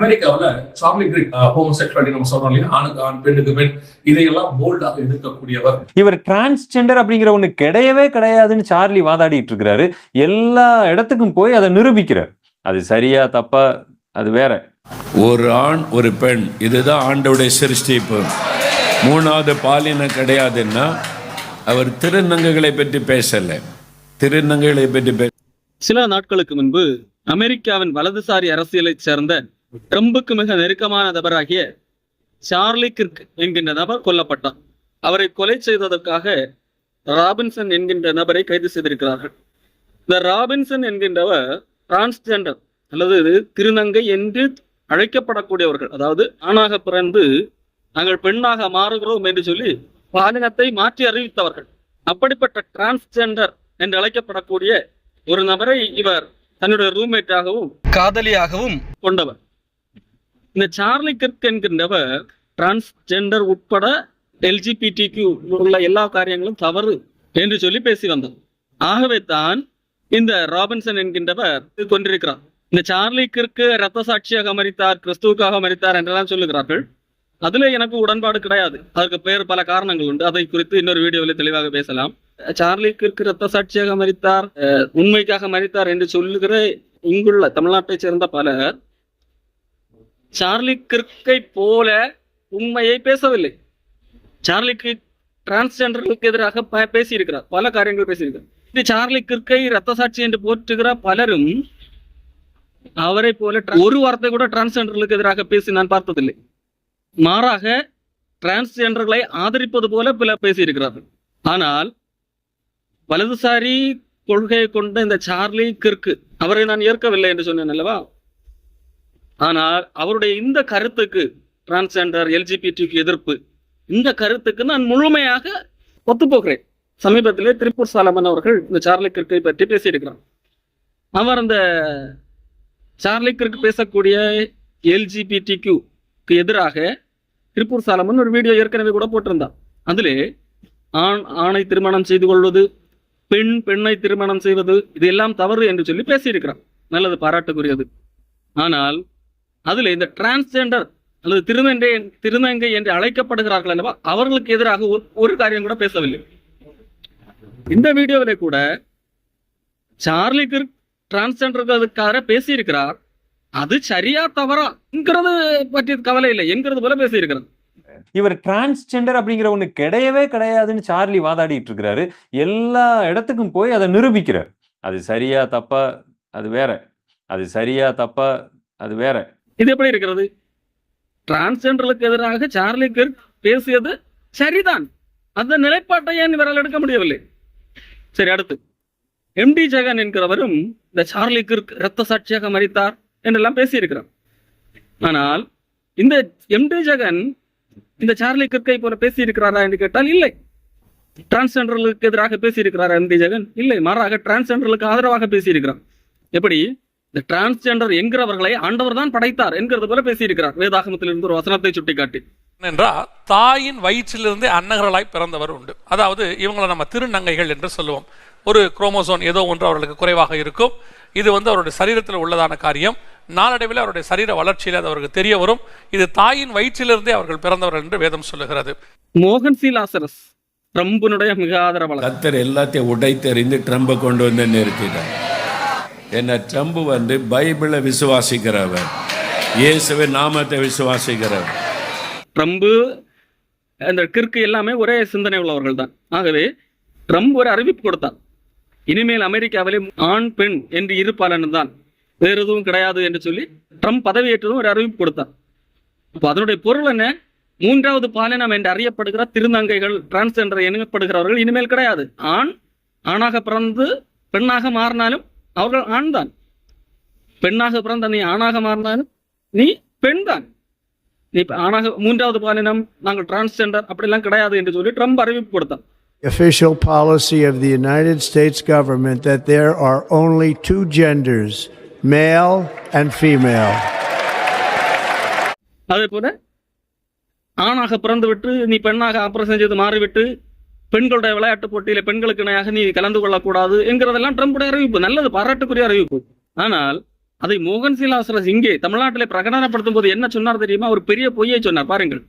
அமெரிக்காவுல சார்லி கிரிக் ஹோமோசெக்சுவாலிட்டி நம்ம சொல்றோம் இல்லையா? ஆணுக்கு ஆண் பெண்ணுக்கு பெண் இதையெல்லாம் போல்டாக எதிர்க்கக்கூடியவர் இவர் டிரான்ஸ்ஜெண்டர் அப்படிங்கிற ஒண்ணு கிடையவே கிடையாதுன்னு சார்லி வாதாடிட்டு இருக்கிறாரு. எல்லா இடத்துக்கும் போய் அதை நிரூபிக்கிறார். அது சரியா தப்பா அது வேற. ஒரு ஆண் ஒரு பெண் இதுதான் ஆண்டவுடைய சிருஷ்டிப்பு. மூணாவது பாலினம் கிடையாதுன்னா அவர் திருநங்கைகளை பற்றி பேசல. திருநங்கைகளை பற்றி பே சில நாட்களுக்கு முன்பு அமெரிக்காவின் வலதுசாரி அரசியலைச் சேர்ந்த ட்ரம்புக்கு மிக நெருக்கமான நபராகிய சார்லி கிர்க் என்கின்ற நபர் கொல்லப்பட்டார். அவரை கொலை செய்ததற்காக ராபின்சன் என்கின்ற நபரை கைது செய்திருக்கிறார்கள். இந்த ராபின்சன் என்கின்றவர் டிரான்ஸ்ஜெண்டர் அல்லது திருநங்கை என்று அழைக்கப்படக்கூடியவர்கள். அதாவது ஆணாக பிறந்து நாங்கள் பெண்ணாக மாறுகிறோம் என்று சொல்லி பாலினத்தை மாற்றி அறிவித்தவர்கள். அப்படிப்பட்ட டிரான்ஸ்ஜெண்டர் என்று அழைக்கப்படக்கூடிய ஒரு நபரை இவர் தன்னுடைய ரூம்மேட்டாகவும் காதலியாகவும் கொண்டவர். இந்த சார்லி கிர்க் என்கின்றவர் டிரான்ஸ்ஜெண்டர் உட்பட எல்ஜிபிடிக்கு உள்ள எல்லா காரியங்களும் தவறு என்று சொல்லி பேசி வந்தார் ஆகவே தான் இந்த ராபின்சன் என்கின்றவர் கொண்டிருக்கிறார். இந்த சார்லி கிற்கு ரத்த சாட்சியாக மறித்தார் கிறிஸ்துவுக்காக மறித்தார் என்றெல்லாம் சொல்லுகிறார்கள். அதுல எனக்கு உடன்பாடு கிடையாது. அதற்கு பேர் பல காரணங்கள் உண்டு. அதை குறித்து இன்னொரு வீடியோவில் தெளிவாக பேசலாம். சார்லி கிற்கு ரத்த சாட்சியாக மறித்தார் அஹ், உண்மைக்காக மறித்தார் என்று சொல்லுகிற இங்குள்ள தமிழ்நாட்டை சேர்ந்த பலர் சார்லி கிர்க்கை போல உண்மையை பேசவில்லை. சார்லி கிர்க் டிரான்ஸ்ஜெண்டர்களுக்கு எதிராக பேசியிருக்கிறார். பல காரியங்கள் பேசியிருக்கிறார். இது சார்லி கிர்க்கை ரத்த சாட்சி என்று போற்றுகிற பலரும் அவரை போல ஒரு வார்த்தை கூட டிரான்ஸ்ஜெண்டர்களுக்கு எதிராக பேசி நான் பார்த்ததில்லை. மாறாக டிரான்ஸ்ஜெண்டர்களை ஆதரிப்பது போல பல பேசியிருக்கிறார்கள். ஆனால் வலதுசாரி கொள்கையை கொண்ட இந்த சார்லி கிற்கு அவரை நான் ஏற்கவில்லை என்று சொன்னேன் அல்லவா? ஆனால் அவருடைய இந்த கருத்துக்கு டிரான்ஸ்ஜெண்டர் எல்ஜிபிடிக்கு எதிர்ப்பு இந்த கருத்துக்கு நான் முழுமையாக ஒத்துப்போகிறேன். சமீபத்திலே திருப்பூர் சாலமன் அவர்கள் இந்த சார்லி கிர்க்கை பற்றி பேசியிருக்கிறார். அவர் அந்த சார்லி கிற்கு பேசக்கூடிய எல்ஜிபிடிக்கு எதிராக திருப்பூர் சாலமன் ஒரு வீடியோ ஏற்கனவே கூட போட்டிருந்தார். அதிலே ஆண் ஆணை திருமணம் செய்து கொள்வது பெண் பெண்ணை திருமணம் செய்வது இது எல்லாம் தவறு என்று சொல்லி பேசியிருக்கிறார். நல்லது பாராட்டுக்குரியது. ஆனால் அதுல இந்த டிரான்ஸ்ஜெண்டர் அல்லது திருநங்கை திருநங்கை என்று அழைக்கப்படுகிறார்கள் அல்லவா அவர்களுக்கு எதிராக ஒரு- ஒரு காரியம் கூட பேசவில்லை. இந்த வீடியோவிலே கூட சார்லி கிர்க் டிரான்ஸ்ஜெண்டர்களுக்காக பேசியிருக்கிறார். அது சரியா தவறாங்கிறது பற்றி கவலை இல்லை என்கிறது போல பேசியிருக்கிறார் இவர் டிரான்ஸ்ஜெண்டர் அப்படிங்கிற ஒண்ணு கிடையவே கிடையாதுன்னு சார்லி வாதாடிட்டு இருக்கிறாரு எல்லா இடத்துக்கும் போய் அதை நிரூபிக்கிறார். அது சரியா தப்பா அது வேற. அது சரியா தப்பா அது வேற. இது எப்படி இருக்கிறது? டிரான்ஸ்ஜெண்டர்களுக்கு எதிராக சார்லி கிர்க் பேசியது சரிதான். அந்த நிலைப்பாட்டை ஏன் இவரால் எடுக்க முடியவில்லை? சரி அடுத்து. எம்டி ஜெகன் என்கிறவரும் இந்த சார்லி கிர்க் இரத்த சாட்சியாக மறித்தார் என்றெல்லாம் பேசியிருக்கிறார். ஆனால் இந்த எம்டி ஜெகன் இந்த சார்லி கிர்க்கை போல பேசியிருக்கிறாரா என்று கேட்டால் இல்லை. டிரான்ஸ்ஜெண்டர்களுக்கு எதிராக பேசியிருக்கிறாரா எம்டி ஜெகன் இல்லை மாறாக டிரான்ஸ்ஜெண்டர்களுக்கு ஆதரவாக பேசியிருக்கிறார். எப்படி? இந்த டிரான்ஸ்ஜெண்டர் என்கிறவர்களை ஆண்டவர் தான் படைத்தார் என்கிறது போல பேசியிருக்கிறார். வேதாகமத்திலிருந்து ஒரு வசனத்தை சுட்டிக்காட்டி. என்றால் தாயின் வயிற்றிலிருந்து அன்னகர்களாய் பிறந்தவர் உண்டு. அதாவது இவங்களை நம்ம திருநங்கைகள் என்று சொல்லுவோம். ஒரு குரோமோசோன் ஏதோ ஒன்று அவர்களுக்கு குறைவாக இருக்கும். இது வந்து அவருடைய சரீரத்தில் உள்ளதான காரியம். நாளடைவில் அவருடைய சரீர வளர்ச்சியில் அது அவருக்கு தெரிய வரும். இது தாயின் வயிற்றிலிருந்தே அவர்கள் பிறந்தவர்கள் என்று வேதம் சொல்லுகிறது. மோகன் சி. லாசரஸ் ட்ரம்புனுடைய மிக ஆதரவாளர். கத்தர் எல்லாத்தையும் உடைத்தெறிந்து ட்ரம்பை கொண்டு வந்து நிறுத்திட்டார். என்ன ட்ரம்ப் வந்து பைபிளை விசுவாசிக்கிறவர். இயேசுவை நாமத்தை விசுவாசிக்கிறவர். ட்ரம்ப் அந்த கிற்கு எல்லாமே ஒரே சிந்தனை உள்ளவர்கள் தான். ஆகவே ட்ரம்ப் ஒரு அறிவிப்பு கொடுத்தார் இனிமேல் அமெரிக்காவிலே ஆண் பெண் என்று இரு தான். வேறு எதுவும் கிடையாது என்று சொல்லி ட்ரம்ப் பதவியேற்றதும் ஒரு அறிவிப்பு கொடுத்தார் அப்போ அதனுடைய பொருள் என்ன? மூன்றாவது பாலினம் என்று அறியப்படுகிற திருநங்கைகள் டிரான்ஸ்ஜெண்டர் எண்ணப்படுகிறவர்கள் இனிமேல் கிடையாது. ஆண் ஆணாக பிறந்து பெண்ணாக மாறினாலும் அவர்கள் ஆண் தான் பெண்ணாக பிறந்த நீ ஆணாக மாறினாலும் நீ பெண் தான் நீ ஆணாக மூன்றாவது பாலினம் நாங்கள் டிரான்ஸ்ஜெண்டர் அப்படிலாம் கிடையாது என்று சொல்லி ட்ரம்ப் அறிவிப்பு கொடுத்தார் official policy of the United States government that there are only two genders, male and female. அதே போல ஆணாக பிறந்து விட்டு நீ பெண்ணாக ஆபரேஷன் செய்து மாறிவிட்டு பெண்களுடைய விளையாட்டு போட்டியில பெண்களுக்கு இணையாக நீ கலந்து கொள்ளக்கூடாது என்கிறதெல்லாம் ட்ரம்புடைய அறிவிப்பு. நல்லது பாராட்டுக்குரிய அறிவிப்பு. ஆனால் அதை மோகன் சிலாசரஸ் இங்கே தமிழ்நாட்டிலே பிரகடனப்படுத்தும் போது என்ன சொன்னார் தெரியுமா? ஒரு பெரிய பொய்யை சொன்னார். பாருங்கள்.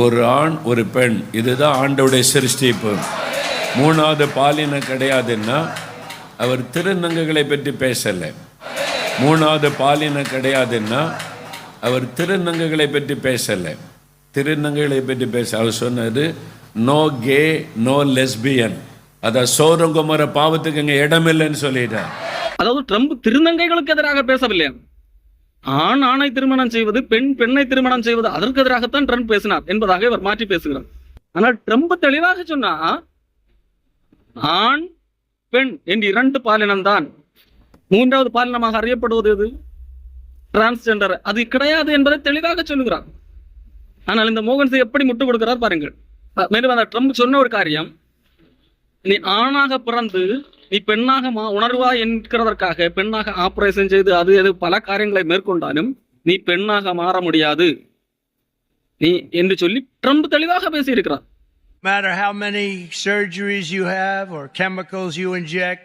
ஒரு ஆண் ஒரு பெண். இதுதான் ஆண்டவுடைய சிருஷ்டிப்பு. மூணாவது பாலினம் கிடையாதுன்னா அவர் திருநங்கைகளை பற்றி பேசலை. மூணாவது பாலினம் கிடையாதுன்னா அவர் திருநங்கைகளை பற்றி பேசலை. திருநங்கைகளை பற்றி பேச அவர் சொன்னது நோ கே நோ லெஸ்பியன் அதான் சோரங்குமர பாவத்துக்கு இங்கே இடமில்லைன்னு சொல்லிட்டார் அதாவது ட்ரம்ப் திருநங்கைகளுக்கு எதிராக பேசவில்லை. ஆண் ஆணை திருமணம் செய்வது பெண் பெண்ணை திருமணம் செய்வது அதற்கு எதிராகத்தான் ட்ரம்ப் பேசினார் என்பதாக இவர் மாற்றி பேசுகிறார். ஆனால் ட்ரம்ப் தெளிவாக சொன்னா ஆண் பெண் என்று இரண்டு பாலினம் தான் மூன்றாவது பாலினமாக அறியப்படுவது எது? டிரான்ஸ்ஜெண்டர் அது கிடையாது என்பதை தெளிவாக சொல்லுகிறார். ஆனால் இந்த மோகன் சிங் எப்படி முட்டு கொடுக்கிறார் பாருங்கள். மேலும் அந்த ட்ரம்ப் சொன்ன ஒரு காரியம் நீ ஆணாக பிறந்து நீ பெண்ணாக மா உணர்வா என்கிறதற்காக பெண்ணாக ஆபரேஷன் செய்து அது எது பல காரியங்களை மேற்கொண்டாலும் நீ பெண்ணாக மாற முடியாது நீ என்று சொல்லி ட்ரம்ப் தெளிவாக பேசியிருக்கிறார் matter how many surgeries you have or chemicals you inject,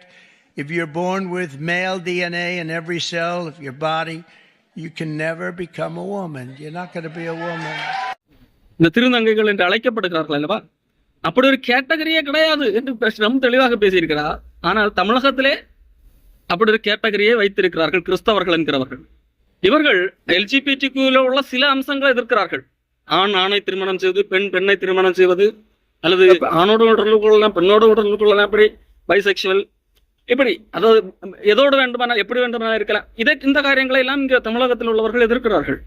if you're born with male DNA in every cell of your body, you can never become a woman. You're not going to be a woman. இந்த திருநங்கைகள் என்று அழைக்கப்படுகிறார்கள் அல்லவா? அப்படி ஒரு கேட்டகரியே கிடையாது என்று Trump தெளிவாக பேசியிருக்கிறார் ஆனால் தமிழகத்திலே அப்படி ஒரு கேட்டகரியை வைத்திருக்கிறார்கள் கிறிஸ்தவர்கள் என்கிறவர்கள். இவர்கள் எல்ஜிபிடிக்குள்ள உள்ள சில அம்சங்களை எதிர்க்கிறார்கள். ஆண் ஆணை திருமணம் செய்வது பெண் பெண்ணை திருமணம் செய்வது அல்லது ஆணோடு உடல் கொள்ளலாம் பெண்ணோடு உடல் கொள்ளலாம் இப்படி பைசெக்சுவல் இப்படி அதாவது எதோடு வேண்டுமானால் எப்படி வேண்டுமானால் இருக்கலாம். இதை இந்த காரியங்களை எல்லாம் இங்கே தமிழகத்தில் உள்ளவர்கள் எதிர்க்கிறார்கள்.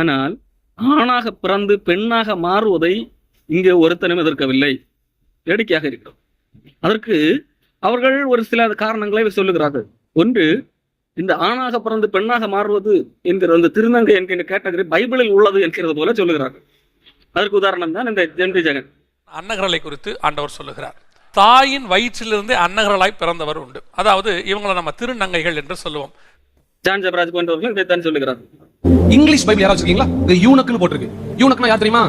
ஆனால் ஆணாக பிறந்து பெண்ணாக மாறுவதை இங்கே ஒருத்தனும் எதிர்க்கவில்லை. வேடிக்கையாக இருக்கிறது அதற்கு அவர்கள் ஒரு சில காரணங்களை சொல்லுகிறார்கள். ஒன்று இந்த ஆணாக பிறந்து பெண்ணாக மாறுவது என்கிற அந்த திருநங்கை என்கிற கேட்டகரி பைபிளில் உள்ளது என்கிறது போல சொல்லுகிறார்கள். அதற்கு உதாரணம் தான் இந்த ஜென்ரி ஜெகன். அன்னகரலை குறித்து ஆண்டவர் சொல்லுகிறார். தாயின் வயிற்றிலிருந்து அன்னகரலாய் பிறந்தவர் உண்டு. அதாவது இவங்களை நம்ம திருநங்கைகள் என்று சொல்லுவோம். ஜான் ஜபராஜ் போன்றவர்கள் இதைத்தான் சொல்லுகிறார்கள். இங்கிலீஷ் பைபிள் யாராவது வச்சிருக்கீங்களா? இது யூனக்னு போட்டிருக்கு. யூனக்னா யார் தெரியுமா?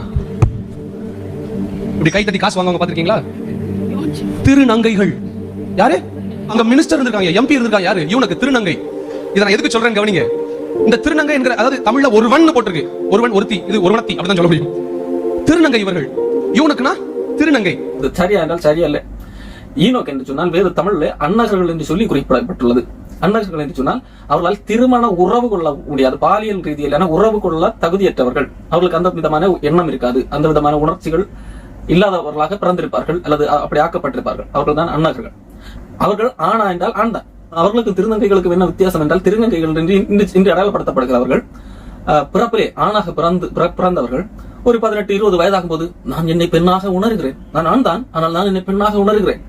இப்படி கை தட்டி காசு வாங்குவாங்க பாத்திருக்கீங்களா திருநங்கைகள். யாரு? அங்க மினிஸ்டர் இருந்திருக்காங்க. எம்பி இருந்திருக்காங்க. யாரு? யூனக்கு திருநங்கை. இதை நான் எதுக்கு சொல்றேன் கவனிங்க. இந்த திருநங்கை என்கிற அதாவது தமிழ்ல ஒருவன் போட்டிருக்கு. ஒருவன் ஒருத்தி. இது ஒருவனத்தி அப்படிதான் சொல்ல முடியும். திருநங்கை இவர்கள். யூனக்குனா திருநங்கை. சரியா என்றால் சரியா இல்லை. ஈனோக் என்று சொன்னால் வேறு தமிழ்ல அன்னகர்கள் என்று சொல்லி குறிப்பிடப்பட்டுள்ளது. அன்னர்கள் என்று சொன்னால் அவர்களால் திருமண உறவு கொள்ள முடியாது. பாலியல் ரீதியிலான உறவு கொள்ள தகுதியற்றவர்கள். அவர்களுக்கு அந்த விதமான எண்ணம் இருக்காது. அந்த விதமான உணர்ச்சிகள் இல்லாதவர்களாக பிறந்திருப்பார்கள் அல்லது அப்படி ஆக்கப்பட்டிருப்பார்கள். அவர்கள் தான் அன்னகர்கள் அவர்கள் ஆணா என்றால் ஆண் தான். அவர்களுக்கு திருநங்கைகளுக்கு என்ன வித்தியாசம் என்றால் திருநங்கைகள் என்று இன்று இன்று அடையாளப்படுத்தப்படுகிறவர்கள் அஹ், பிறப்பிலே ஆணாக பிறந்து பிற- பிறந்தவர்கள் ஒரு பதினெட்டு இருபது வயதாகும் போது நான் என்னை பெண்ணாக உணர்கிறேன். நான் ஆண் தான். ஆனால் நான் என்னை பெண்ணாக உணர்கிறேன்.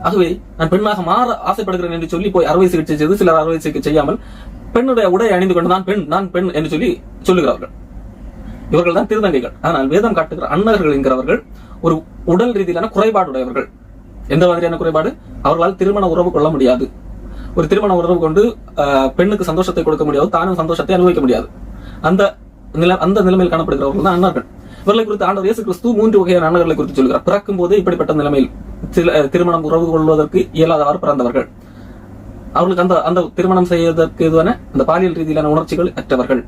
ஆகவே நான் பெண்ணாக மாற ஆசைப்படுகிறேன் என்று சொல்லி போய் அறுவை சிகிச்சை செய்து சிலர் அறுவை சிகிச்சை செய்யாமல் பெண்ணுடைய உடை அணிந்து கொண்டு நான் பெண் நான் பெண் என்று சொல்லி சொல்லுகிறார்கள் இவர்கள் தான் திருநங்கைகள். ஆனால் வேதம் காட்டுகிற அன்னர்கள் என்கிறவர்கள் ஒரு உடல் ரீதியிலான குறைபாடுடையவர்கள் எந்த மாதிரியான குறைபாடு? அவர்களால் திருமண உறவு கொள்ள முடியாது. ஒரு திருமண உறவு கொண்டு ஆஹ், பெண்ணுக்கு சந்தோஷத்தை கொடுக்க முடியாது தானும் சந்தோஷத்தை அனுபவிக்க முடியாது. அந்த நில அந்த நிலைமையில் காணப்படுகிறவர்கள் தான் அன்னர்கள். இவர்களை குறித்து ஆண்டவர் இயேசு கிறிஸ்து மூன்று வகையான அன்னர்களை குறித்து சொல்கிறார். பிறக்கும் போது இப்படிப்பட்ட நிலைமையில் சில திருமணம் உறவு கொள்வதற்கு இயலாதவாறு பிறந்தவர்கள். அவர்களுக்கு அந்த அந்த திருமணம் செய்வதற்கு எதுவான அந்த பாலியல் ரீதியிலான உணர்ச்சிகள் அற்றவர்கள்.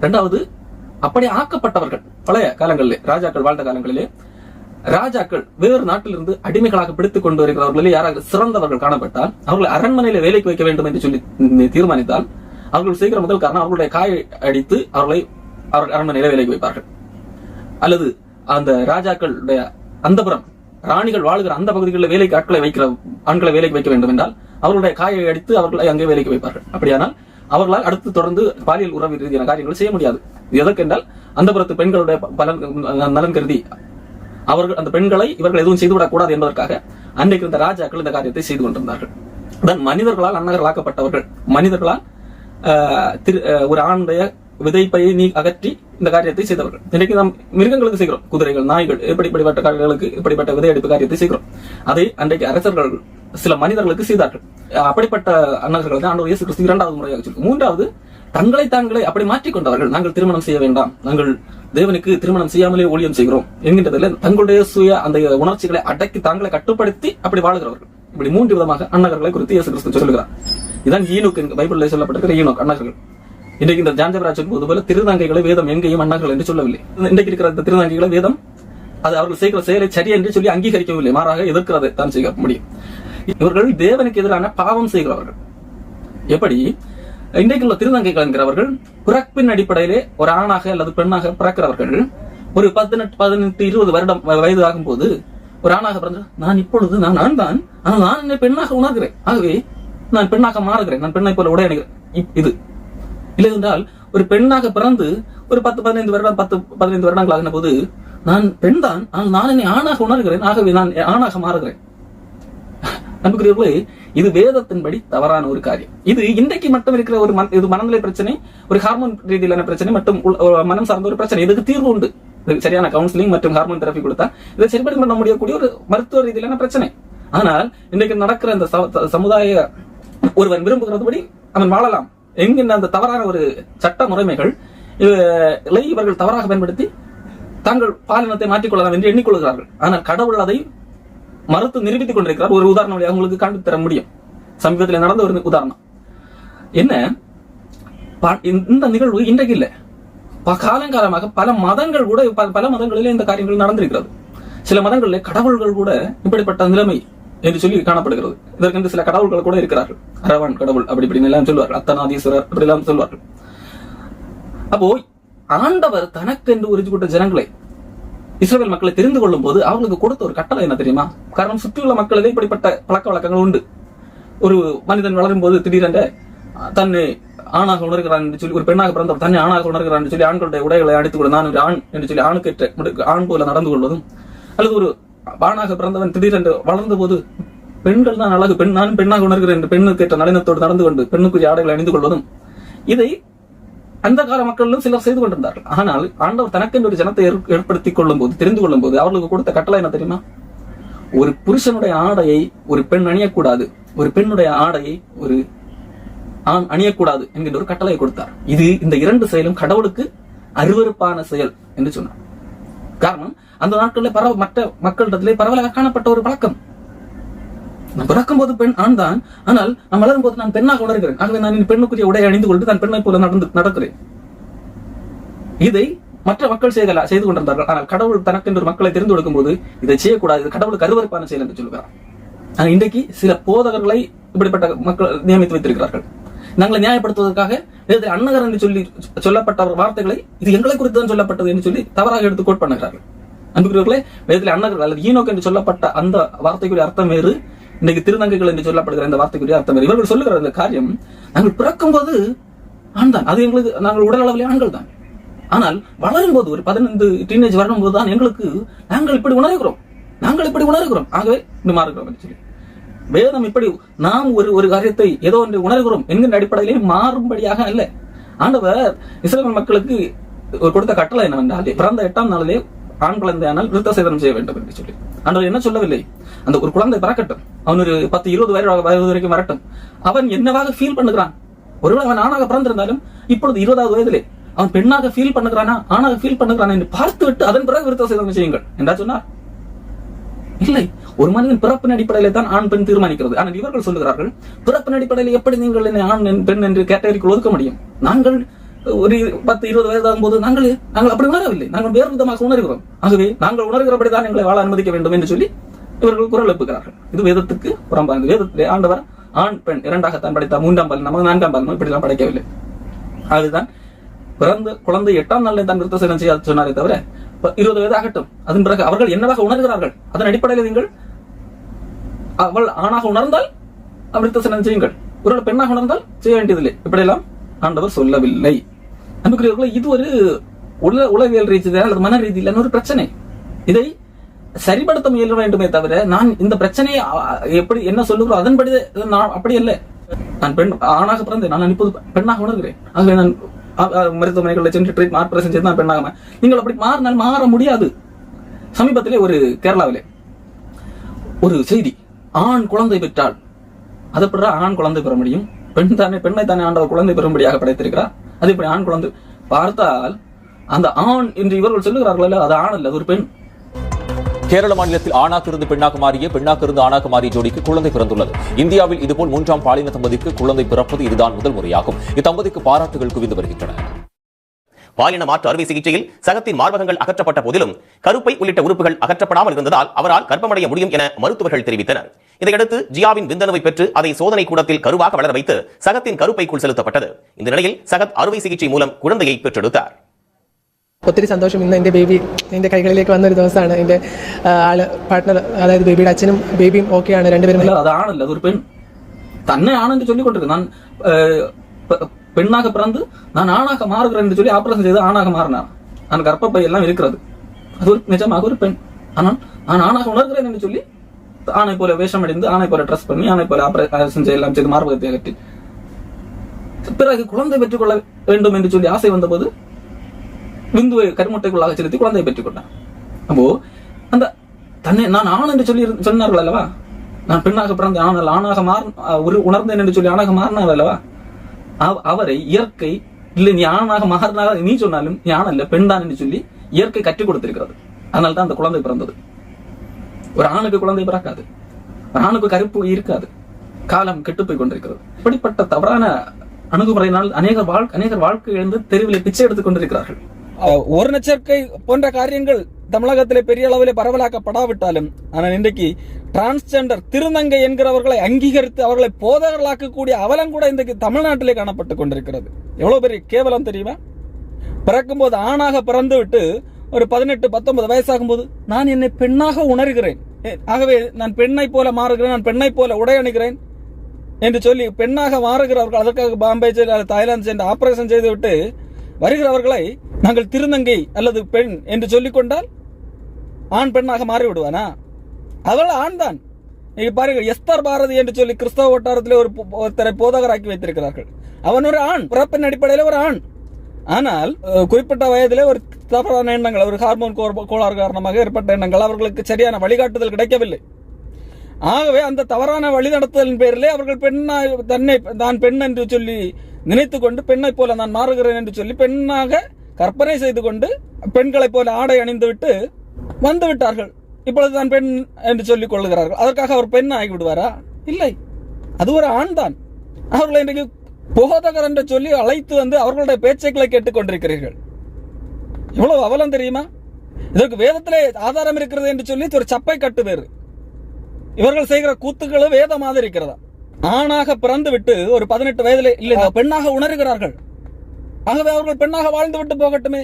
இரண்டாவது அப்படி ஆக்கப்பட்டவர்கள். பழைய காலங்களிலே ராஜாக்கள் வாழ்ந்த காலங்களிலே ராஜாக்கள் வேறு நாட்டிலிருந்து அடிமைகளாக பிடித்துக் கொண்டு வருகிறவர்களில் யாராவது சிறந்தவர்கள் காணப்பட்டால் அவர்களை அரண்மனையில வேலைக்கு வைக்க வேண்டும் என்று சொல்லி தீர்மானித்தால் அவர்கள் செய்கிற முதல் காரணம் அவர்களுடைய காயை அடித்து அவர்களை அவர் அரண்மனையில வேலைக்கு வைப்பார்கள். அல்லது அந்த ராஜாக்களுடைய அந்தபுரம் ராணிகள் வாழ்கிற அந்த பகுதிகளில் வேலைக்கு ஆட்களை வைக்கிற ஆண்களை வேலைக்கு வைக்க வேண்டும் என்றால் அவர்களுடைய காயை அடித்து அவர்களை அங்கே வேலைக்கு வைப்பார்கள். அப்படியானால் அவர்களால் அடுத்து தொடர்ந்து பாலியல் உறவு ரீதியான காரியங்களை செய்ய முடியாது. எதற்கென்றால் அந்த புறத்து பெண்களுடைய பலன் நலன் கருதி அவர்கள் அந்த பெண்களை இவர்கள் எதுவும் செய்துவிடக்கூடாது என்பதற்காக அன்றைக்கு இருந்த ராஜாக்கள் இந்த காரியத்தை செய்து கொண்டிருந்தார்கள். தான் மனிதர்களால் அன்னகர்களாக்கப்பட்டவர்கள் மனிதர்களால் ஆஹ், திரு ஒரு ஆணுடைய விதைப்பையை நீ அகற்றி இந்த காரியத்தை செய்தவர்கள். இன்றைக்கு நாம் மிருகங்களுக்கு செய்கிறோம். குதிரைகள் நாய்கள் இப்படிப்பட்ட காரியங்களுக்கு இப்படிப்பட்ட விதையெடுப்பு காரியத்தை செய்கிறோம். அதை அன்றைக்கு அரசர்கள் சில மனிதர்களுக்கு செய்தார்கள். அப்படிப்பட்ட அன்னர்கள் தான் ஆண்டவர் இயேசு கிறிஸ்து இரண்டாவது முறையாக சொல்லி மூன்றாவது தங்களை தாங்களே அப்படி மாற்றிக் கொண்டவர்கள் நாங்கள் திருமணம் செய்ய வேண்டாம். நாங்கள் தேவனுக்கு திருமணம் செய்யாமலே ஊழியம் செய்கிறோம் என்கின்றதில் தங்களுடைய சுய அந்த உணர்ச்சிகளை அடக்கி தாங்களை கட்டுப்படுத்தி அப்படி வாழுகிறவர்கள். இப்படி மூன்று விதமாக அன்னகர்களை குறித்து இயேசு கிறிஸ்து சொல்லுகிறார் இதான் ஈனோக் பைபிளில் சொல்லப்பட்டிருக்கிற ஈனோக் அன்னகர்கள் இன்றைக்கு இந்த ஜாஞ்சவராஜ் சொல்வது போல திருநங்கைகளை வேதம் எங்கேயும் அண்ணாக்கள் என்று சொல்லவில்லை. இன்றைக்கு இருக்கிற இந்த திருநங்கைகளை வேதம் அது அவர்கள் செய்கிற செயலை சரி என்று சொல்லி அங்கீகரிக்கவில்லை. மாறாக எதிர்க்கிறதை தான் செய்ய முடியும். இவர்கள் தேவனுக்கு எதிரான பாவம் செய்கிறவர்கள். எப்படி? இன்றைக்கு உள்ள திருநங்கைகள் என்கிறவர்கள் பிறப்பின் அடிப்படையிலே ஒரு ஆணாக அல்லது பெண்ணாக பிறக்கிறவர்கள் ஒரு பதினெட்டு பதினெட்டு இருபது வருடம் வயது ஆகும் போது ஒரு ஆணாக பிறந்த நான் இப்பொழுது நான் ஆண் தான் ஆனால் நான் என்னை பெண்ணாக உணர்கிறேன். ஆகவே நான் பெண்ணாக மாறுகிறேன். நான் பெண்ணை போல உடை அணிகிறேன் இது. இல்லை என்றால் ஒரு பெண்ணாக பிறந்து ஒரு பத்து பதினைந்து வருடம் பத்து பதினைந்து வருடங்கள் ஆகின போது நான் பெண் தான் ஆனால் நான் என்னை ஆணாக உணர்கிறேன். ஆகவே நான் ஆணாக மாறுகிறேன். நம்புகிறீர்களே இது வேதத்தின்படி தவறான ஒரு காரியம். இது இன்றைக்கு மட்டும் இருக்கிற ஒரு மன- இது மனநிலை பிரச்சனை ஒரு ஹார்மோன் ரீதியிலான பிரச்சனை மற்றும் மனம் சார்ந்த ஒரு பிரச்சனை. இதுக்கு தீர்வு உண்டு. சரியான கவுன்சிலிங் மற்றும் ஹார்மோன் தெரப்பி கொடுத்தா இதை சரிபடி பண்ண முடியக்கூடிய ஒரு மருத்துவ ரீதியிலான பிரச்சனை. ஆனால் இன்றைக்கு நடக்கிற இந்த சமுதாய ஒருவன் விரும்புகிறதுபடி அவன் வாழலாம். என்கின்ற அந்த தவறான ஒரு சட்ட முறைமைகள் இவ- இவர்கள் தவறாக பயன்படுத்தி தாங்கள் பாலினத்தை மாற்றிக்கொள்ளலாம் என்று எண்ணிக்கொள்கிறார்கள். ஆனால் கடவுள் அதை மறுத்து நிரூபித்துக் கொண்டிருக்கிறார். ஒரு உதாரணம் வழியாக உங்களுக்கு காண்பித்து தர முடியும். சமீபத்தில் நடந்த ஒரு உதாரணம். என்ன? இந்த- நிகழ்வு இன்றைக்கு இல்லை. ப- காலங்காலமாக பல மதங்கள் கூட ப- பல மதங்களிலே இந்த காரியங்கள் நடந்திருக்கிறது. சில மதங்களிலே கடவுள்கள் கூட இப்படிப்பட்ட நிலைமை என்று சொல்லி காணப்படுகிறது. இதற்கென்று சில கடவுள்கள் கூட இருக்கிறார்கள். அரவன் கடவுள் அப்படி இப்படின்னு எல்லாம் சொல்வார்கள். அத்தனாதீஸ்வரர் அப்படி எல்லாம் சொல்வார்கள். அப்போ ஆண்டவர் தனக்கென்று உறுதிப்பட்ட ஜனங்களை இஸ்ரேல் மக்களை தெரிந்து கொள்ளும் போது அவங்களுக்கு கொடுத்த ஒரு கட்டளை என்ன தெரியுமா? காரணம் சுற்றியுள்ள மக்களிலே இப்படிப்பட்ட பழக்க வழக்கங்கள் உண்டு. ஒரு மனிதன் வளரும் போது திடீரென்று தன்னை ஆணாக உணர்கிறான் என்று சொல்லி ஒரு பெண்ணாக பிறந்தவர் தன்னை ஆணாக உணர்கிறான் என்று சொல்லி ஆண்களுடைய உடைகளை அடித்துக் கொண்டு நான் ஒரு ஆண் என்று சொல்லி ஆணுக்கு ஆண் போல நடந்து கொள்வதும் அல்லது ஒரு வானாக பிறந்தவன் திடீரென்று வளர்ந்த போது பெண்கள் தான் அழகு. பெண் நானும் பெண்ணாக உணர்கிறேன் என்று பெண்ணுக்கேற்ற நளினத்தோடு நடந்து கொண்டு பெண்ணுக்குரிய ஆடைகளை அணிந்து கொள்வதும். இதை அந்த கால மக்களிலும் சிலர் செய்து கொண்டிருந்தார்கள். ஆனால் ஆண்டவர் தனக்கென்று ஒரு ஜனத்தை ஏற்படுத்திக் கொள்ளும் போது தெரிந்து கொள்ளும் போது அவர்களுக்கு கொடுத்த கட்டளை என்ன தெரியுமா? ஒரு புருஷனுடைய ஆடையை ஒரு பெண் அணியக்கூடாது. ஒரு பெண்ணுடைய ஆடையை ஒரு ஆண் அணியக்கூடாது என்கின்ற ஒரு கட்டளையை கொடுத்தார். இது இந்த இரண்டு செயலும் கடவுளுக்கு அருவறுப்பான செயல் என்று சொன்னார். காரணம் அந்த நாட்களில் பரவ மற்ற மக்களிடத்திலே பரவலாக காணப்பட்ட ஒரு பழக்கம். நான் பிறக்கும் போது பெண் ஆண் தான் ஆனால் நான் வளரும் போது நான் பெண்ணாக உணர்கிறேன் ஆகவே நான் என் பெண்ணுக்குரிய உடை அணிந்து கொண்டு நான் பெண்ணை போல நடந்து நடக்கிறேன். இதை மற்ற மக்கள் செய்தல செய்து கொண்டிருந்தார்கள். ஆனால் கடவுள் தனக்கென்று ஒரு மக்களை தெரிந்து கொடுக்கும் போது இதை செய்யக்கூடாது. இது கடவுளுக்கு அருவருப்பான செயல் என்று சொல்கிறார் ஆனால் இன்றைக்கு சில போதகர்களை இப்படிப்பட்ட மக்கள் நியமித்து வைத்திருக்கிறார்கள். நாங்களை நியாயப்படுத்துவதற்காக அன்னகர் என்று சொல்லி சொல்லப்பட்ட வார்த்தைகளை இது எங்களை குறித்து தான் சொல்லப்பட்டது என்று சொல்லி தவறாக எடுத்து கோட் பண்ணுகிறார்கள். அன்புக்குரியவர்களே வேதத்தில் அண்ணர்கள் அல்லது ஈனோக் என்று சொல்லப்பட்ட அந்த வார்த்தைக்குரிய அர்த்தம் வேறு இன்னைக்கு திருநங்கைகள் என்று சொல்லப்படுகிற இந்த வார்த்தைக்குரிய அர்த்தம் வேறு. இவர்கள் சொல்லுகிற அந்த காரியம் நாங்கள் பிறக்கும் போது ஆண் தான் அது எங்களுக்கு நாங்கள் உடல் அளவிலே ஆண்கள் தான் ஆனால் வளரும் போது ஒரு பதினைந்து டீனேஜ் வரும் போது தான் எங்களுக்கு நாங்கள் இப்படி உணர்கிறோம். நாங்கள் இப்படி உணர்கிறோம். ஆகவே இப்படி மாறுகிறோம் என்று சொல்லி. வேதம் இப்படி நாம் ஒரு ஒரு காரியத்தை ஏதோ ஒன்று உணர்கிறோம் என்கின்ற அடிப்படையிலே மாறும்படியாக அல்ல. ஆண்டவர் இஸ்ரேல் மக்களுக்கு ஒரு கொடுத்த கட்டளை என்னவென்றால் பிறந்த எட்டாம் நாளிலே ஆண் குழந்தையானால் விருத்த சேதனம் செய்ய வேண்டும் என்று சொல்லி. ஆண்டவர் என்ன சொல்லவில்லை? அந்த ஒரு குழந்தை பிறக்கட்டும். அவன் ஒரு பத்து இருபது வயது வயது வரைக்கும் வரட்டும். அவன் என்னவாக ஃபீல் பண்ணுகிறான்? ஒருவேளை அவன் ஆணாக பிறந்திருந்தாலும் இப்பொழுது இருபதாவது வயதிலே அவன் பெண்ணாக ஃபீல் பண்ணுகிறானா? ஆணாக ஃபீல் பண்ணுகிறானா என்று பார்த்து விட்டு அதன் பிறகு விருத்த சேதனம் செய்யுங்கள். என்றா சொன்னார். இல்லை. ஒரு மனிதன் பிறப்பின் அடிப்படையில தான் ஆண் பெண் தீர்மானிக்கிறது. ஆனால் இவர்கள் சொல்லுகிறார்கள் பிறப்பின் அடிப்படையில் எப்படி நீங்கள் என்னை ஆண் பெண் என்று கேட்டகரிக்குள் ஒதுக்க முடியும்? நாங்கள் ஒரு பத்து இருபது வயதாகும் போது நாங்கள் நாங்கள் அப்படி உணரவில்லை. நாங்கள் வேறு விதமாக உணர்கிறோம். ஆகவே நாங்கள் உணர்கிறபடி தான் எங்களை வாழ அனுமதிக்க வேண்டும் என்று சொல்லி இவர்கள் குரல் எழுப்புகிறார்கள். இது வேதத்துக்கு புறம்பானது. வேதத்திலே ஆண்டவர் ஆண் பெண் இரண்டாகத்தான் படைத்தார். மூன்றாம் பால் நமக்கு நான்காம் பால் இப்படிலாம் படைக்கவில்லை. அதுதான் பிறந்த குழந்தை எட்டாம் நாளில் தான் விருத்த சேதனம் செய்ய சொன்னாரே தவிர இருபது வயது ஆகட்டும் அதன் பிறகு அவர்கள் என்னவாக உணர்கிறார்கள்? அதன் அடிப்படையில் நீங்கள் அவள் ஆணாக உணர்ந்தால் விருத்த சேதனம் செய்யுங்கள். ஒரு பெண்ணாக உணர்ந்தால் செய்ய வேண்டியதில்லை. இப்படியெல்லாம் ஆண்டவர் சொல்லவில்லை. அன்புக்குரியவர்களே இது ஒரு உல உளவியல் ரீதியில அல்லது மன ரீதியிலான ஒரு பிரச்சனை. இதை சரிப்படுத்த முயல வேண்டுமே தவிர நான் இந்த பிரச்சனையை எப்படி என்ன சொல்லுகிறோம் அதன்படி நான் அப்படி அல்ல நான் பெண் ஆணாக பிறந்தேன். நான் இப்போது பெண்ணாக உணர்கிறேன். ஆகவே நான் மருத்துவமனைகளில் சென்று ட்ரீட் ஆப்ரேஷன் செய்து நான் பெண்ணாக நீங்கள் அப்படி மாறினால் மாற முடியாது. சமீபத்திலே ஒரு கேரளாவிலே ஒரு செய்தி. ஆண் குழந்தை பெற்றால் அதை ஆண் குழந்தை பெற முடியும்? பெண் தானே பெண்ணை தானே ஆண்டவர் குழந்தை பெறும்படியாக படைத்திருக்கிறார்? அது இப்படி ஆண் குழந்தை. பார்த்தால் அந்த ஆண் என்று இவர்கள் சொல்லுகிறார்கள் அது ஆண் அல்ல அது ஒரு பெண். கேரள மாநிலத்தில் ஆணாக இருந்து பெண்ணாக மாறிய பெண்ணாக இருந்து ஆணாக மாறிய ஜோடிக்கு குழந்தை பிறந்துள்ளது. இந்தியாவில் இதுபோல் மூன்றாம் பாலின தம்பதிக்கு குழந்தை பிறப்பது இதுதான் முதல் முறையாகும். இத்தம்பதிக்கு பாராட்டுகள் குவிந்து வருகின்றன. பாலின மாற்று அறுவை சிகிச்சையில் சகத்தின் மார்பகங்கள் அகற்றப்பட்ட போதிலும் கருப்பை உள்ளிட்ட உறுப்புகள் அகற்றப்படாமல் இருந்ததால் அவரால் கர்ப்பமடைய முடியும் என மருத்துவர்கள் தெரிவித்தனர். இதையடுத்து ஜியாவின் விந்தணுவை பெற்று அதை சோதனை கூடத்தில் கருவாக வளர வைத்து சகத்தின் கருப்பைக்குள் செலுத்தப்பட்டது இந்த நிலையில் சகத் அறுவை சிகிச்சை மூலம் குழந்தையை பெற்றெடுத்தார் ഒത്തിരി സന്തോഷം ഇന്ന് എൻ്റെ ബേബി എൻ്റെ കൈകളിലേക്ക് വന്നൊരു ദിവസമാണ് എൻ്റെ ആ, ആള് പാർട്ട്ണർ അതായത് ബേബിയുടെ അച്ഛനും ബേബിയും ഓക്കെയാണ് രണ്ടുപേരും இல்ல அது ஆண் இல்ல அது ஒரு பெண் தன்னை ஆண் என்று சொல்லிக் கொண்டிருக்கு நான் அஹ், பெ- பெண்ணாக பிறந்து நான் ஆணாக மாறுகிறேன் என்று சொல்லி ஆபரேஷன் செய்து ஆணாக மாறினார் நான் கர்ப்பப்பை எல்லாம் இருக்கிறது அது ஒரு நிஜமாக ஒரு பெண் ஆனால் நான் ஆணாக உணர்கிறேன் என்று சொல்லி ஆனை போல வேஷம் அடைந்து ஆனை போல ட்ரெஸ் பண்ணி ஆனை போல ஆபரேஷன் எல்லாம் செய்து மார்பகத்தை அகற்றி. பிறகு குழந்தை பெற்றுக்கொள்ள வேண்டும் என்று சொல்லி ஆசை வந்தபோது விந்துவை கருமுட்டைக்குள்ளாக செலுத்தி குழந்தையை பெற்றுக்கொண்டான். அப்போ அந்த தன்னை நான் ஆண் என்று சொல்லி சொன்னார்கள் அல்லவா? நான் பெண்ணாக பிறந்த ஆனால் ஆணாக மாற ஒரு உணர்ந்தேன் என்று சொல்லி ஆணாக மாறினார் அல்லவா? அவ- அவரை இயற்கை இல்லை நீ ஆணாக மாறினாக நீ சொன்னாலும் நீ ஆண் அல்ல பெண் தான் என்று சொல்லி இயற்கை கற்றுக் கொடுத்திருக்கிறது. அதனால தான் அந்த குழந்தை பிறந்தது. ஒரு ஆணுக்கு குழந்தை பிறக்காது. ஒரு ஆணுக்கு கருப்பு இருக்காது. காலம் கெட்டுப்போய் கொண்டிருக்கிறது. இப்படிப்பட்ட தவறான அணுகுமுறையினால் அநேகர் வாழ் அநேகர் வாழ்க்கை எழுந்து தெருவில் பிச்சை எடுத்துக் கொண்டிருக்கிறார்கள். ஒரு நச்சரிக்கை போன்ற காரியங்கள் தமிழகத்திலே பெரிய அளவில் பரவலாக்கப்படாவிட்டாலும் ஆனால் இன்றைக்கு டிரான்ஸ்ஜெண்டர் திருநங்கை என்கிறவர்களை அங்கீகரித்து அவர்களை போதகர்களாக்கக்கூடிய அவலம் கூட இன்றைக்கு தமிழ்நாட்டிலே காணப்பட்டு கொண்டிருக்கிறது. எவ்வளவு பெரிய கேவலம் தெரியுமா? பிறக்கும்போது ஆணாக பிறந்து விட்டு ஒரு பதினெட்டு பத்தொன்பது வயசாகும் போது நான் என்னை பெண்ணாக உணர்கிறேன். ஆகவே நான் பெண்ணை போல மாறுகிறேன் நான் பெண்ணை போல உடை அணிகிறேன் என்று சொல்லி பெண்ணாக மாறுகிறவர்கள் அதற்காக பாம்பே சென்று அல்லது தாய்லாந்து சென்று ஆபரேஷன் செய்துவிட்டு வருகிறவர்களை நாங்கள் திருநங்கை அல்லது பெண் என்று சொல்லிக் கொண்டால் ஆண் பெண்ணாக மாறிவிடுவானா? அவள் ஆண் தான். நீங்க பாருங்க எஸ்தர் பாரதி என்று சொல்லி கிறிஸ்தவ வட்டாரத்தில் ஒரு ஒருத்தரை போதகராக்கி வைத்திருக்கிறார்கள். அவன் ஒரு ஆண் பிறப்பின் அடிப்படையில் ஒரு ஆண். ஆனால் குறிப்பிட்ட வயதிலே ஒரு தவறான எண்ணங்கள் ஒரு ஹார்மோன் கோர்- கோளாறு காரணமாக ஏற்பட்ட எண்ணங்கள் அவர்களுக்கு சரியான வழிகாட்டுதல் கிடைக்கவில்லை. ஆகவே அந்த தவறான வழிநடத்தலின் பேரிலே அவர்கள் பெண்ணா தன்னை தான் பெண் என்று சொல்லி நினைத்து கொண்டு பெண்ணை போல நான் மாறுகிறேன் என்று சொல்லி பெண்ணாக கற்பனை செய்து கொண்டு பெண்களைப் போல ஆடை அணிந்துவிட்டு வந்து விட்டார்கள். இப்பொழுது தான் பெண் என்று சொல்லிக் கொள்ளுகிறார்கள். அதற்காக அவர் பெண் ஆகி விடுவாரா? இல்லை. அது ஒரு ஆண் தான் அவர்களை இன்றைக்கு போதகர் என்று சொல்லி அழைத்து வந்து அவர்களுடைய பேச்சுக்களை கேட்டுக்கொண்டிருக்கிறீர்கள். எவ்வளவு அவலம் தெரியுமா? இதற்கு வேதத்திலே ஆதாரம் இருக்கிறது என்று சொல்லி ஒரு சப்பை கட்டு வேறு இவர்கள் செய்கிற கூத்துக்களும் வேதமாக இருக்கிறதா? ஆணாக பிறந்து விட்டு ஒரு பதினெட்டு வயதிலே இல்லை பெண்ணாக உணர்கிறார்கள். ஆகவே அவர்கள் பெண்ணாக வாழ்ந்து விட்டு போகட்டுமே?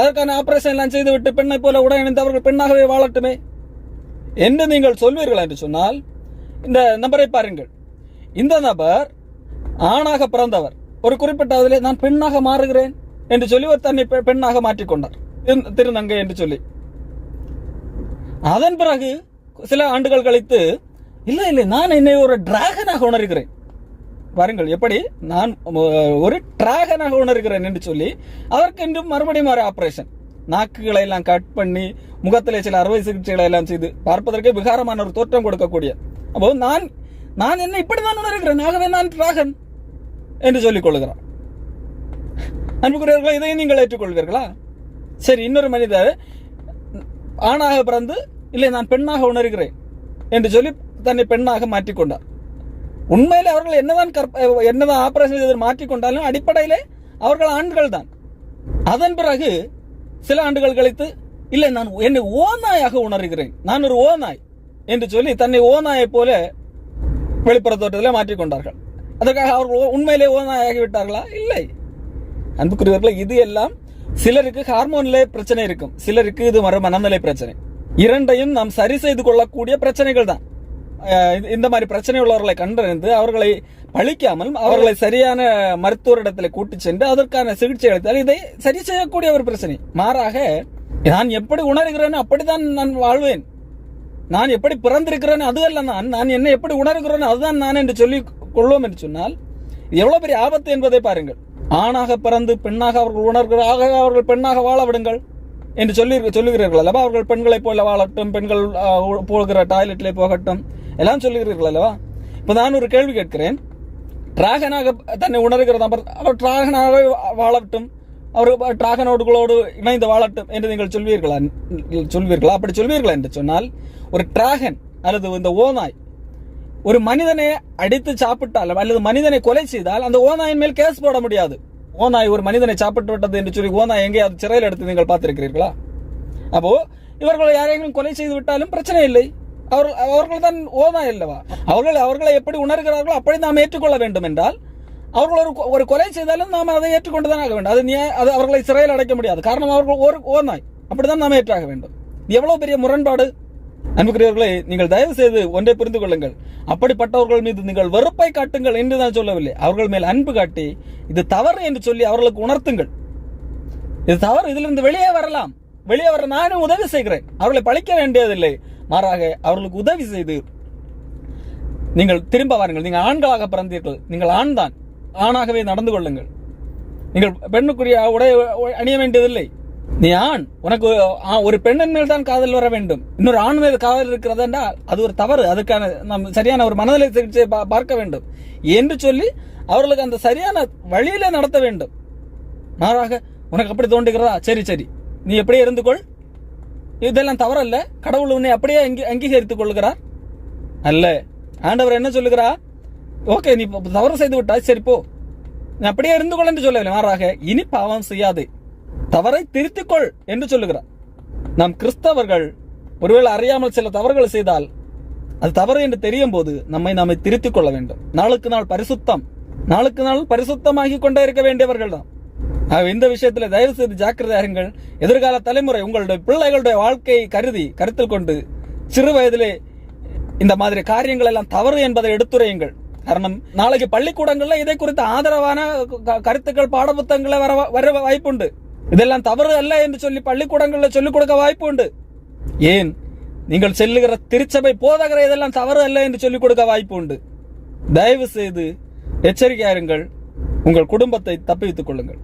அதற்கான ஆபரேஷன் எல்லாம் செய்து விட்டு பெண்ணை போல உடை அணிந்து அவர்கள் பெண்ணாகவே வாழட்டுமே? என்று நீங்கள் சொல்வீர்கள் என்று சொன்னால் இந்த நபரை பாருங்கள். இந்த நபர் ஆணாக பிறந்தவர். ஒரு குறிப்பிட்ட அதிலே நான் பெண்ணாக மாறுகிறேன் என்று சொல்லி ஒரு தன்னை பெண்ணாக மாற்றிக்கொண்டார். திரு- திருநங்கை என்று சொல்லி. அதன் பிறகு சில ஆண்டுகள் கழித்து இல்லை இல்லை நான் என்னை ஒரு டிராகனாக உணர்கிறேன். பாருங்கள் எப்படி நான் ஒரு டிராகனாக உணர்கிறேன் என்று சொல்லி அதற்கென்று மறுபடியும் ஒரு ஆபரேஷன் நாக்குகளை எல்லாம் கட் பண்ணி முகத்தில் சில அறுவை சிகிச்சைகளை எல்லாம் செய்து பார்ப்பதற்கே விகாரமான ஒரு தோற்றம் கொடுக்கக்கூடிய. அப்போ நான் நான் என்ன இப்படிதான் உணர்கிறேன். ஆகவே நான் டிராகன். என்று சொல்லிக் கொள்கிறான் அன்புக்குரியவர்களா இதையும் நீங்கள் ஏற்றுக்கொள்வீர்களா? சரி இன்னொரு மனிதர் ஆணாக பிறந்து இல்லை நான் பெண்ணாக உணர்கிறேன் என்று சொல்லி தன்னை பெண்ணாக மாற்றிக்கொண்டார் உண்மையில் அவர்கள் என்னதான் கற்ப என்னதான் ஆபரேஷன் செய்து மாற்றிக்கொண்டாலும் அடிப்படையிலே அவர்கள் ஆண்கள் தான். அதன் பிறகு சில ஆண்டுகள் கழித்து இல்லை நான் என்னை ஓநாயாக உணர்கிறேன். நான் ஒரு ஓநாய் என்று சொல்லி தன்னை ஓநாயை போல வெளிப்புற தோற்றத்திலே மாற்றிக்கொண்டார்கள் அதற்காக அவர்கள் ஓ- உண்மையிலே ஓனாயாகிவிட்டார்களா இல்லை. அன்புக்குரியவர்களே இது எல்லாம் சிலருக்கு ஹார்மோன்ல பிரச்சனை இருக்கும். சிலருக்கு இது மறு மனநிலை பிரச்சனை. இரண்டையும் நாம் சரி செய்து கொள்ளக்கூடிய பிரச்சனைகள் தான். இந்த- இந்த மாதிரி பிரச்சனை உள்ளவர்களை கண்டறிந்து அவர்களை பழிக்காமல் அவர்களை சரியான மருத்துவரிடத்தில் கூட்டி சென்று அதற்கான சிகிச்சை அளித்தால் இதை சரி செய்யக்கூடிய ஒரு பிரச்சனை. மாறாக நான் எப்படி உணர்கிறேனோ அப்படித்தான் நான் வாழ்வேன். நான் எப்படி பிறந்திருக்கிறேன் அது அல்ல நான். நான் என்ன எப்படி உணர்கிறேனோ அதுதான் நான் என்று சொல்லி கொள்வோம் என்று சொன்னால் எவ்வளோ பெரிய ஆபத்து என்பதை பாருங்கள். ஆணாக பிறந்து பெண்ணாக அவர்கள் உணர்கிறாக அவர்கள் பெண்ணாக வாழ விடுங்கள் என்று சொல்லி சொல்லுகிறீர்கள் அல்லவா? அவர்கள் பெண்களைப் போல வாழட்டும் பெண்கள் போகிற டாய்லெட்டிலே போகட்டும் எல்லாம் சொல்லுகிறீர்கள் அல்லவா? இப்போ நான் ஒரு கேள்வி கேட்கிறேன். டிராகனாக தன்னை உணர்கிற நபர் அவர் டிராகனாக வாழட்டும் அவர் டிராகனோடுகளோடு இணைந்து வாழட்டும் என்று நீங்கள் சொல்வீர்களா? சொல்வீர்களா? அப்படி சொல்வீர்களா என்று சொன்னால் ஒரு டிராகன் அல்லது இந்த ஓநாய் ஒரு மனிதனை அடித்து சாப்பிட்டாலும் அல்லது மனிதனை கொலை செய்தால் அந்த ஓநாயின் மேல் கேஸ் போட முடியாது. ஓநாய் ஒரு மனிதனை சாப்பிட்டு விட்டது என்று சொல்லி ஓநாய் எங்கேயாவது சிறையில் எடுத்து நீங்கள் பார்த்திருக்கிறீர்களா? அப்போ இவர்கள் யாரையும் கொலை செய்து விட்டாலும் பிரச்சனை இல்லை. அவர் அவர்கள் தான் ஓநாய் அல்லவா? அவர்கள் அவர்களை எப்படி உணர்கிறார்களோ அப்படி நாம் ஏற்றுக்கொள்ள வேண்டும் என்றால் அவர்கள் ஒரு ஒரு கொலை செய்தாலும் நாம் அதை ஏற்றுக்கொண்டு தான் ஆக வேண்டும். அது நியாய- அது அவர்களை சிறையில் அடைக்க முடியாது. காரணம் அவர்கள் ஒரு ஓநாய். அப்படிதான் நாம் ஏற்றாக வேண்டும். எவ்வளவு பெரிய முரண்பாடு? அன்புக்குரியவர்களே நீங்கள் தயவு செய்து ஒன்றை புரிந்து கொள்ளுங்கள். அப்படிப்பட்டவர்கள் மீது நீங்கள் வெறுப்பை காட்டுங்கள் என்று நான் சொல்லவில்லை. அவர்கள் மேல் அன்பு காட்டி இது தவறு என்று சொல்லி அவர்களுக்கு உணர்த்துங்கள். இது தவறு இதிலிருந்து வெளியே வரலாம். வெளியே வர நானும் உதவி செய்கிறேன். அவர்களை பழிக்க வேண்டியதில்லை. மாறாக அவர்களுக்கு உதவி செய்து நீங்கள் திரும்ப வாருங்கள். நீங்கள் ஆண்களாக பிறந்தீர்கள். நீங்கள் ஆண் தான் ஆணாகவே நடந்து கொள்ளுங்கள். நீங்கள் பெண்ணுக்குரிய உடை அணிய வேண்டியதில்லை. நீ ஆண் உனக்கு ஒரு பெண்ணின் மேல் தான் காதல் வர வேண்டும். இன்னொரு ஆண் மேல் காதல் இருக்கிறது என்றால் அது ஒரு தவறு. அதுக்கான நாம் சரியான ஒரு மனநிலை சிகிச்சை பார்க்க வேண்டும். என்று சொல்லி அவர்களுக்கு அந்த சரியான வழியில நடத்த வேண்டும். மாறாக உனக்கு அப்படி தோன்றுகிறதா? சரி சரி. நீ எப்படியே இருந்து கொள்? இதெல்லாம் தவறல்ல. கடவுள் உன்னை அப்படியே அங்கீ அங்கீகரித்துக் கொள்கிறார். அல்ல. ஆண்டவர் என்ன சொல்லுகிறா? ஓகே நீ தவறு செய்து விட்டா சரி போ. நீ அப்படியே இருந்து கொள் என்று சொல்லவில்லை. மாறாக இனி பாவம் செய்யாதே. தவறை திருத்திக்கொள் என்று சொல்லுகிறார். நாம் கிறிஸ்தவர்கள் ஒருவேளை அறியாமல் சில தவறுகள் செய்தால் அது தவறு என்று தெரியும் போது நம்மை நாமே திருத்திக் கொள்ள வேண்டும். நாளுக்கு நாள் பரிசுத்தம் நாளுக்கு நாள் பரிசுத்தமாகி கொண்டே இருக்க வேண்டியவர்கள் தான். இந்த விஷயத்துல தயவு செய்து ஜாக்கிரதையாருங்கள் எதிர்கால தலைமுறை உங்களுடைய பிள்ளைகளுடைய வாழ்க்கையை கருதி கருத்தில் கொண்டு சிறு வயதிலே இந்த மாதிரி காரியங்கள் எல்லாம் தவறு என்பதை எடுத்துரையுங்கள். காரணம் நாளைக்கு பள்ளிக்கூடங்கள்ல இதை குறித்த ஆதரவான க- கருத்துக்கள் பாடப்புத்தகங்களை வர வர வாய்ப்புண்டு. இதெல்லாம் தவறு அல்ல என்று சொல்லி பள்ளிக்கூடங்களில் சொல்லிக் கொடுக்க வாய்ப்பு உண்டு. ஏன்? நீங்கள் செல்லுகிற திருச்சபை போதகர இதெல்லாம் தவறு அல்ல என்று சொல்லிக் கொடுக்க வாய்ப்பு உண்டு. தயவு செய்து எச்சரிக்கையாருங்கள் உங்கள் குடும்பத்தை தப்பிவித்துக் கொள்ளுங்கள்.